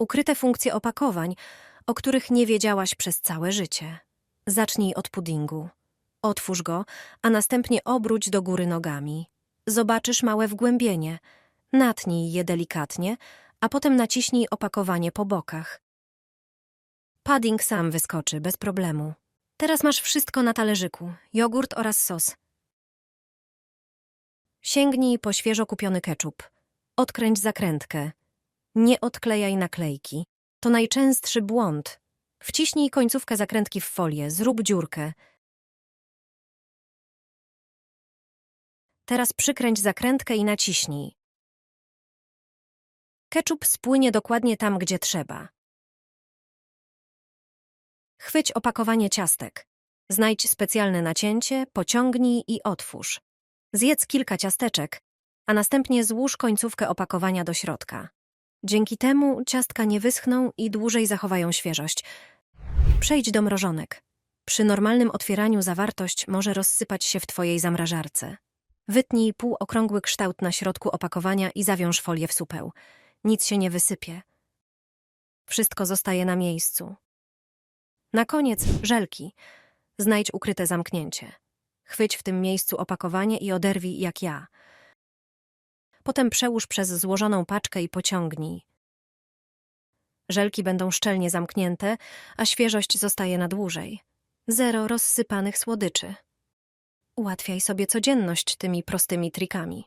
Ukryte funkcje opakowań, o których nie wiedziałaś przez całe życie. Zacznij od puddingu. Otwórz go, a następnie obróć do góry nogami. Zobaczysz małe wgłębienie. Natnij je delikatnie, a potem naciśnij opakowanie po bokach. Pudding sam wyskoczy, bez problemu. Teraz masz wszystko na talerzyku: jogurt oraz sos. Sięgnij po świeżo kupiony ketchup. Odkręć zakrętkę. Nie odklejaj naklejki. To najczęstszy błąd. Wciśnij końcówkę zakrętki w folię, zrób dziurkę. Teraz przykręć zakrętkę i naciśnij. Ketchup spłynie dokładnie tam, gdzie trzeba. Chwyć opakowanie ciastek. Znajdź specjalne nacięcie, pociągnij i otwórz. Zjedz kilka ciasteczek, a następnie złóż końcówkę opakowania do środka. Dzięki temu ciastka nie wyschną i dłużej zachowają świeżość. Przejdź do mrożonek. Przy normalnym otwieraniu zawartość może rozsypać się w Twojej zamrażarce. Wytnij półokrągły kształt na środku opakowania i zawiąż folię w supeł. Nic się nie wysypie. Wszystko zostaje na miejscu. Na koniec żelki. Znajdź ukryte zamknięcie. Chwyć w tym miejscu opakowanie i oderwij jak ja. Potem przełóż przez złożoną paczkę i pociągnij. Żelki będą szczelnie zamknięte, a świeżość zostaje na dłużej. Zero rozsypanych słodyczy. Ułatwiaj sobie codzienność tymi prostymi trikami.